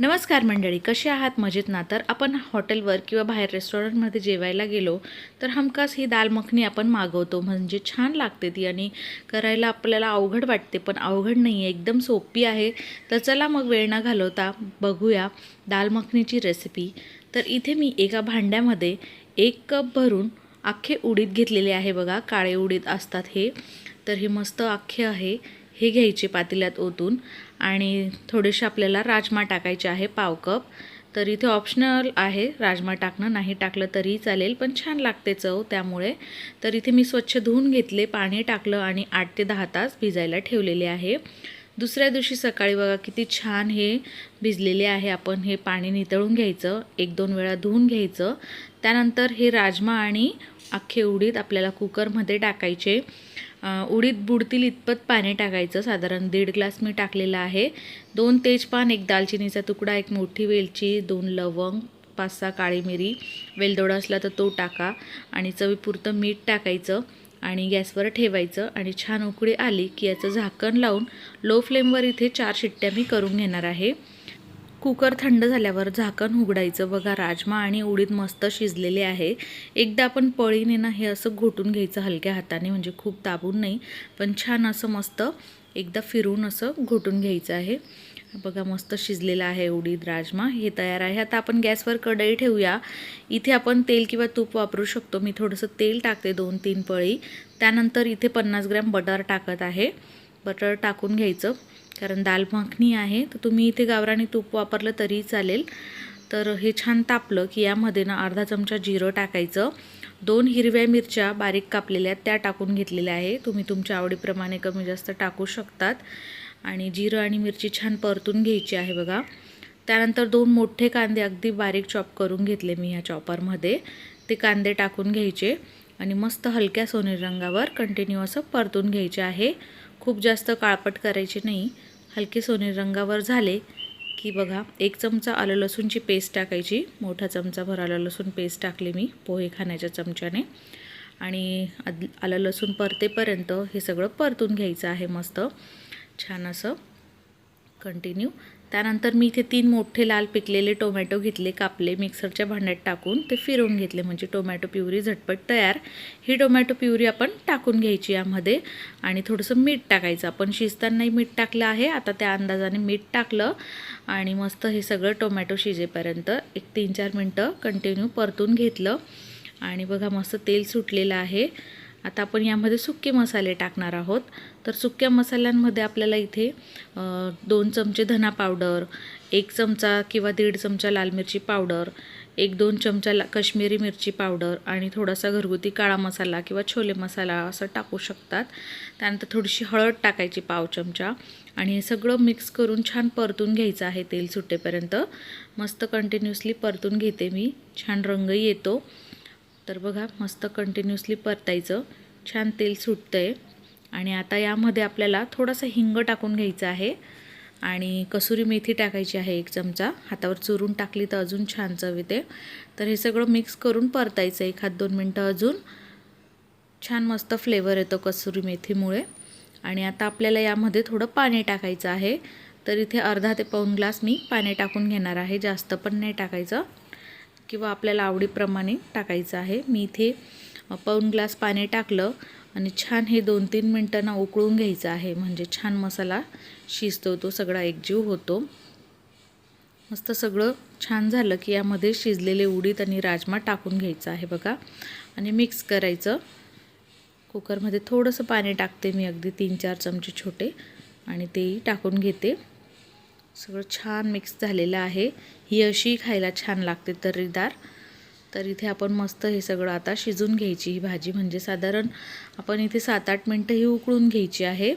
नमस्कार मंडळी कसे आहात? मजेत ना? तर आपण हॉटेलवर किंवा बाहेर रेस्टॉरंटमध्ये जेवायला गेलो तर हमखास ही दाल मखनी आपण मागवतो. म्हणजे छान लागते ती आणि करायला आपल्याला अवघड वाटते पण अवघड नाही आहे एकदम सोपी आहे. तर चला मग वेळ न घालवता बघूया दाल मखनीची रेसिपी तर इथे मी एका भांड्यामध्ये एक कप भरून अख्खे उडीद घेतलेले आहे बघा. काळे उडीद असतात हे. तर हे मस्त अख्खे आहे. हे घ्यायचे पातेल्यात ओतून आणि थोडेसे आपल्याला राजमा टाकायचे आहे पाव कप. तर इथे ऑप्शनल आहे राजमा टाकणं. नाही टाकलं तरी चालेल पण छान लागते चव त्यामुळे. तर इथे मी स्वच्छ धुवून घेतले पाणी टाकलं आणि आठ ते दहा तास भिजायला ठेवलेले आहे. दुसऱ्या दिवशी सकाळी बघा किती छान हे भिजलेले आहे. आपण हे पाणी नितळून घ्यायचं एक दोन वेळा धुवून घ्यायचं. त्यानंतर हे राजमा आणि अख्खे उडीद आपल्याला कुकरमध्ये टाकायचे. उडीद बुडतील इतपत पाणी टाकायचं. साधारण दीड ग्लास मी टाकलेलं आहे. दोन तेजपान एक दालचिनीचा तुकडा एक मोठी वेलची दोन लवंग पाच सहा काळी मिरी. वेलदोडा असला तर तो टाका आणि चवीपुरतं मीठ टाकायचं आणि गॅसवर ठेवायचं आणि छान उकळी आली की याचं झाकण लावून लो फ्लेमवर इथे चार शिट्ट्या मी करून घेणार आहे. कुकर थंड झाल्यावर झाकण उघडायचं. बघा राजमा आणि उडीद मस्त शिजलेले आहे. एकदा आपण पळीने ना हे असं घोटून घ्यायचं हलक्या हाताने म्हणजे खूप दाबून नाही पण छान असं मस्त एकदा फिरून असं घोटून घ्यायचं आहे. बघा मस्त शिजलेलं आहे उडीद राजमा हे तयार आहे. आता आपण गॅसवर कढई ठेवूया. इथे आपण तेल किंवा तूप वापरू शकतो. मी थोडंसं तेल टाकते दोन तीन पळी. त्यानंतर इथे पन्नास ग्रॅम बटर टाकत आहे. बटर टाकून घ्यायचं. कारण दाल माखणी आहे तर तुम्ही इथे गावराणी तूप वापरलं तरी चालेल. तर हे छान तापलं की यामध्ये ना अर्धा चमचा जिरं टाकायचं. दोन हिरव्या मिरच्या बारीक कापलेल्या त्या टाकून घेतलेल्या आहे. तुम्ही तुमच्या आवडीप्रमाणे कमी जास्त टाकू शकतात. आणि जिरं आणि मिरची छान परतून घ्यायची आहे बघा. त्यानंतर दोन मोठे कांदे अगदी बारीक चॉप करून घेतले मी ह्या चॉपरमध्ये. ते कांदे टाकून घ्यायचे आणि मस्त हलक्या सोनेरी रंगावर कंटिन्यू असं परतून घ्यायचे आहे. खूप जास्त काळपट करायचे नाही. हलके सोनेरी रंगावर झाले की बघा एक चमचा आलं लसूणची पेस्ट टाकायची. मोठा चमचा भर आलं लसूण पेस्ट टाकली मी पोहे खाण्याच्या चमच्याने. आणि आद आलं लसूण परतेपर्यंत हे सगळं परतून घ्यायचं आहे मस्त. छान असं कंटिन्यू त्यानंतर मी इथे तीन मोठे लाल पिकलेले टोमॅटो घेतले कापले मिक्सरच्या भांड्यात टाकून ते फिरवून घेतले. म्हणजे टोमॅटो प्युरी झटपट तयार. ही टोमॅटो प्युरी आपण टाकून घ्यायची यामध्ये आणि थोडंसं मीठ टाकायचं. आपण शिजतानाही मीठ टाकलं आहे. आता त्या अंदाजाने मीठ टाकलं आणि मस्त हे सगळं टोमॅटो शिजेपर्यंत एक तीन चार मिनटं कंटिन्यू परतून घेतलं. आणि बघा मस्त तेल सुटलेलं आहे. आता आपण यामध्ये सुके मसाले टाकणार आहोत. तर सुक्या मसाल्यांमध्ये आपल्याला इथे दोन चमचे धना पावडर एक चमचा किंवा दीड चमचा लाल मिरची पावडर एक दोन चमचा ला काश्मीरी मिरची पावडर आणि थोडासा घरगुती काळा मसाला किंवा छोले मसाला असं टाकू शकतात. त्यानंतर थोडीशी हळद टाकायची पाव चमचा आणि हे सगळं मिक्स करून छान परतून घ्यायचं आहे तेल सुटेपर्यंत. मस्त कंटिन्युअसली परतून घेते मी. छान रंगही येतो. तर बघा मस्त कंटिन्युअसली परतायचं. छान तेल सुटतं आहे आणि आता यामध्ये आपल्याला थोडासा हिंग टाकून घ्यायचा आहे. आणि कसुरी मेथी टाकायची आहे एक चमचा. हातावर चुरून टाकली तर अजून छान चव येते. तर हे सगळं मिक्स करून परतायचं एखाद दोन मिनटं अजून. छान मस्त फ्लेवर येतो कसुरी मेथीमुळे. आणि आता आपल्याला यामध्ये थोडं पाणी टाकायचं आहे. तर इथे अर्धा ते पाऊन ग्लास मी पाणी टाकून घेणार आहे. जास्त पण नाही टाकायचं. किंवा आपल्याला आवडीप्रमाणे टाकायचं आहे. मी इथे पाऊन ग्लास पाणी टाकलं आणि छान हे दोन तीन मिनटांना उकळून घ्यायचं आहे. म्हणजे छान मसाला शिजतो तो सगळा एकजीव होतो. मस्त सगळं छान झालं की यामध्ये शिजलेले उडीद आणि राजमा टाकून घ्यायचं आहे बघा. आणि मिक्स करायचं. कुकरमध्ये थोडंसं पाणी टाकते मी अगदी तीन चार चमचे छोटे आणि तेही टाकून घेते. सगळं छान मिक्स झालेलं आहे. ही अशी खायला छान लागते तर्रीदार. तर इथे आपण मस्त हे सगळं आता शिजून घ्यायची ही भाजी. म्हणजे साधारण आपण इथे सात आठ मिनटं ही उकळून घ्यायची आहे.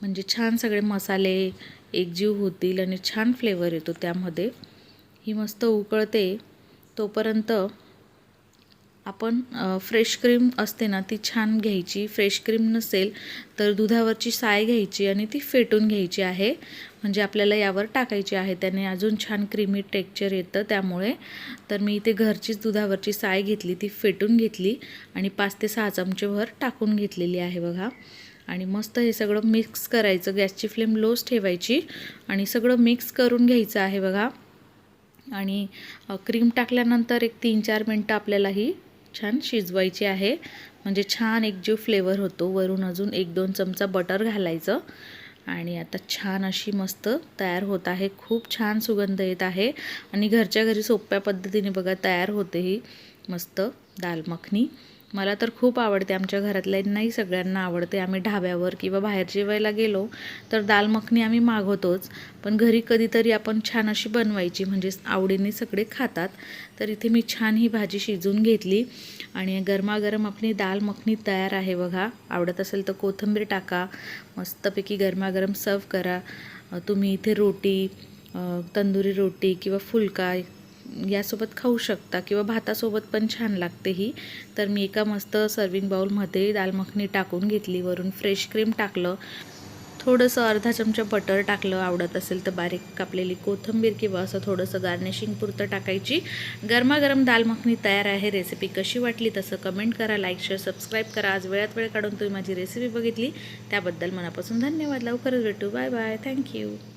म्हणजे छान सगळे मसाले एकजीव होतील आणि छान फ्लेवर येतो त्यामध्ये. ही मस्त उकळते. तोपर्यंत आपण फ्रेश क्रीम असते ना ती छान घ्यायची. फ्रेश क्रीम नसेल तर दुधावरची साय घ्यायची आणि ती फेटून घ्यायची आहे. म्हणजे आपल्याला यावर टाकायची आहे. त्याने अजून छान क्रीमी टेक्चर येतं त्यामुळे. तर मी इथे घरचीच दुधावरची साय घेतली ती फेटून घेतली आणि पाच ते सहा चमचेभर टाकून घेतलेली आहे बघा. आणि मस्त हे सगळं मिक्स करायचं. गॅसची फ्लेम लोच ठेवायची आणि सगळं मिक्स करून घ्यायचं आहे बघा. आणि क्रीम टाकल्यानंतर एक तीन चार मिनटं आपल्याला ही छान शिजवायची आहे. म्हणजे छान एक जो फ्लेवर होतो. वरून अजून एक दोन चमचा बटर घालायचं. आणि आता छान अशी मस्त तयार होत आहे. खूप छान सुगंध येत आहे. आणि घरच्या घरी सोप्या पद्धतीने बघा तयार होते ही मस्त दाल मखनी मला तर खूप आवडते. आमच्या घरातल्यांनाही सगळ्यांना आवडते. आम्ही ढाब्यावर किंवा बाहेर जेवायला गेलो तर दाल मखनी आम्ही मागवतोच. पण घरी कधीतरी आपण छान अशी बनवायची. म्हणजे आवडीने सगळे खातात. तर इथे मी छान ही भाजी शिजून घेतली. आणि गरमागरम आपली दाल मखनी तयार आहे बघा. आवडत असेल तर कोथिंबीर टाका. मस्तपैकी गरमागरम सर्व करा. तुम्ही इथे रोटी तंदुरी रोटी किंवा फुलका यासोबत खाऊ शकता किंवा भातासोबत पण छान लागते ही. तर मी एका मस्त सर्विंग बाउलमध्ये दाल मखनी टाकून घेतली. वरून फ्रेश क्रीम टाकलं. थोडंसं अर्धा चमचा बटर टाकलं. आवडत असेल तर बारीक कापलेली कोथिंबीर किंवा असं थोडंसं गार्निशिंग पुरतं टाकायची. गरमागरम दाल मखनी तयार आहे. रेसिपी कशी वाटली तसं कमेंट करा. लाईक शेअर सबस्क्राईब करा. आज वेळात वेळ काढून तुम्ही माझी रेसिपी बघितली. त्याबद्दल मनापासून धन्यवाद. लवकरच भेटू. Bye bye thank you